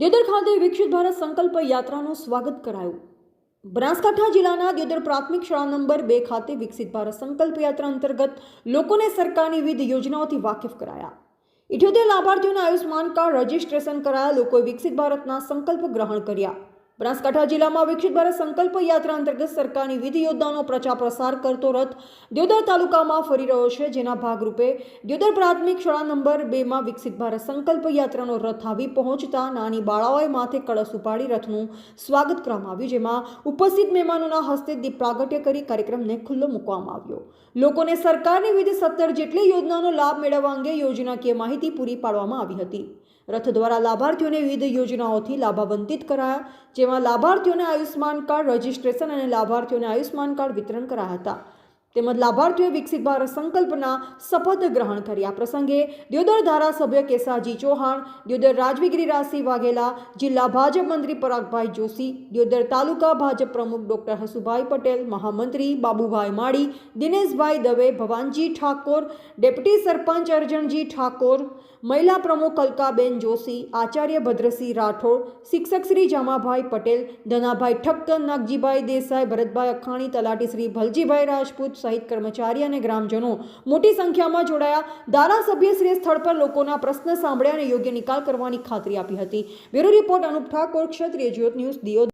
દ્યોદર ખાતે વિકસિત ભારત સંકલ્પ યાત્રાનું સ્વાગત કરાયું. બનાસકાંઠા જિલ્લાના દ્યોદર પ્રાથમિક શાળા નંબર બે ખાતે વિકસિત ભારત સંકલ્પ યાત્રા અંતર્ગત લોકોને સરકારની વિવિધ યોજનાઓથી વાકેફ કરાયા. ઇઠ્યોતેર લાભાર્થીઓના આયુષ્માન કાર્ડ રજીસ્ટ્રેશન કરાયા, લોકોએ વિકસિત ભારતના સંકલ્પ ગ્રહણ કર્યા. બનાસકાંઠા જિલ્લામાં વિકસિત ભારત સંકલ્પ યાત્રા અંતર્ગત સરકારની વિવિધ યોદ્ધાનો પ્રચાર પ્રસાર કરતો રથ દ્યોદર તાલુકામાં ફરી રહ્યો છે, જેના ભાગરૂપે દ્યોદર પ્રાથમિક શાળા નંબર બેમાં વિકસિત ભારત સંકલ્પ યાત્રાનો રથ આવી પહોંચતા નાની બાળાઓએ માથે કળશ ઉપાડી રથનું સ્વાગત કરવામાં આવ્યું, જેમાં ઉપસ્થિત મહેમાનોના હસ્તે દીપ પ્રાગટ્ય કરી કાર્યક્રમને ખુલ્લો મૂકવામાં આવ્યો. લોકોને સરકારની વિવિધ સત્તર જેટલી યોજનાનો લાભ મેળવવા અંગે યોજનાકીય માહિતી પૂરી પાડવામાં આવી હતી. રથ દ્વારા લાભાર્થીઓને વિવિધ યોજનાઓથી લાભાવંતિત કરાયા, જેમાં લાભાર્થીઓને આયુષ્માન કાર્ડ રજીસ્ટ્રેશન અને લાભાર્થીઓને આયુષ્માન કાર્ડ વિતરણ કરાયા હતા. તેમજ લાભાર્થીઓએ વિકસિત ભારત સંકલ્પના શપથ ગ્રહણ કર્યા પ્રસંગે દ્યોદર ધારાસભ્ય કેસાજી ચૌહાણ, દ્યોદર રાજવીગીરી રાસી વાઘેલા જિલ્લા ભાજપ મંત્રી પરાગભાઈ જોશી, દ્યોદર તાલુકા ભાજપ પ્રમુખ ડોક્ટર હસુભાઈ પટેલ, મહામંત્રી બાબુભાઈ માળી, દિનેશભાઈ દવે, ભવાનજી ઠાકોર, ડેપ્યુટી સરપંચ અરજણજી ઠાકોર, મહિલા પ્રમુખ અલકાબેન જોશી, આચાર્ય ભદ્રસિંહ રાઠોડ, શિક્ષક શ્રી જામાભાઈ પટેલ, ધનાભાઈ ઠક્કર, નાગજીભાઈ દેસાઈ, ભરતભાઈ અખાણી, તલાટી શ્રી ભલજીભાઈ રાજપૂત સહિત કર્મચારી અને ગ્રામજનો મોટી સંખ્યામાં જોડાયા. ધારાસભ્યશ્રીએ સ્થળ પર લોકોના પ્રશ્ન સાંભળ્યા અને યોગ્ય નિકાલ કરવાની ખાતરી આપી હતી. Bureau report Anup Thakor, Kshatriya Jyot news દિયો